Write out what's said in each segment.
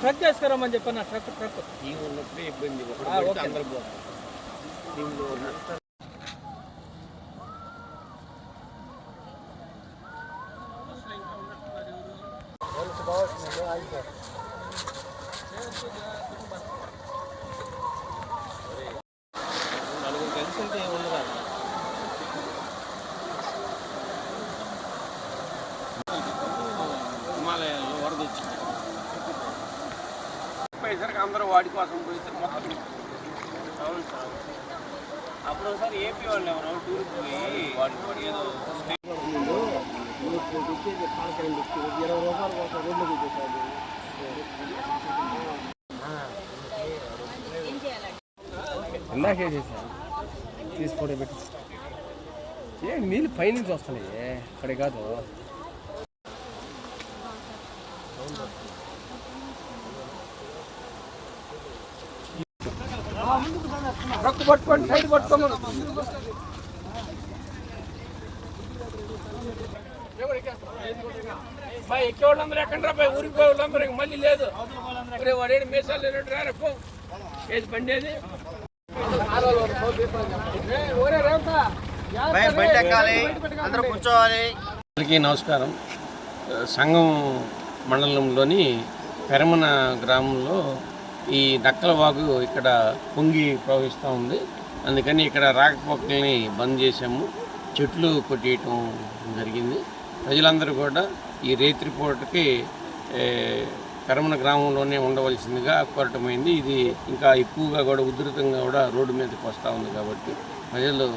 Truck చేసుకురామని చెప్పన్న truck truck team ఉన్నప్పుడే ఇబ్బంది ఒకడు ఆ, కొడితే ఓకే. అందరూ పోతారు టీంలో ఉన్న నలుగురు కలిసి ఉంటే ఏముండదు అక్కడ. హిమాలయాల్లో వరద వచ్చింది పోయేసరికి అందరూ వాడి కోసం పోయేసరికి మొత్తం. అవును సార్. అప్పుడు ఒకసారి ఏపీ వాళ్ళు ఎవరో టూర్కి పోయి వాడి వాడి ఏదో ఇరవై రూపాయల కోసం రోడ్లు చూపించాలి ఇందాకే చేశాను తీసి ఫోటో పెట్టి. ఏ నీళ్ళు పైనుంచి వస్తున్నాయి. అక్కడ కాదు. ట్రక్ పట్టుకోండి సైడ్ పట్టుకోమను బాయ్ ఎక్కే వాళ్ళందరూ ఎక్కడ రా బాయ్ ఊరికి పోయే వాళ్ళందరూ ఇంక మళ్ళీ లేదు. ఒరే వాడేడు మీసాలు లేనట్టు రారా పో. ఏది బండి ఏది ఒరే రేవంతా బయట ఎక్కాలి. అందరూ కూర్చోవాలి. అందరికీ నమస్కారం. సంఘం మండలంలోని పెరమన గ్రామంలో ఈ నక్కలవాగు ఇక్కడ పొంగి ప్రవహిస్తూ ఉంది. అందుకని ఇక్కడ రాకపోకల్ని బంద్ చేసాము చెట్లు కొట్టేయటం జరిగింది. ప్రజలందరూ కూడా ఈ రేత్రిపూటకి కరమన గ్రామంలోనే ఉండవలసిందిగా కోరటమైంది. ఇది ఇంకా ఎక్కువగా కూడా ఉధృతంగా కూడా రోడ్డు మీదకి వస్తూ ఉంది కాబట్టి ప్రజలు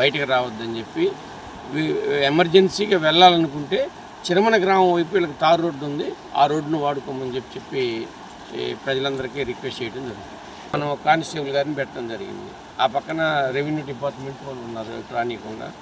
బయటకు రావద్దని చెప్పి ఎమర్జెన్సీగా వెళ్ళాలనుకుంటే చిరమన గ్రామం వైపు వీళ్ళకి తారు రోడ్డు ఉంది. ఆ రోడ్డును వాడుకోమని చెప్పి చెప్పి ఈ ప్రజలందరికీ రిక్వెస్ట్ చేయడం జరిగింది. మనం కానిస్టేబుల్ గారిని పెట్టడం జరిగింది. ఆ పక్కన రెవెన్యూ డిపార్ట్మెంట్ వాళ్ళు ఉన్నారు రానియకుండా.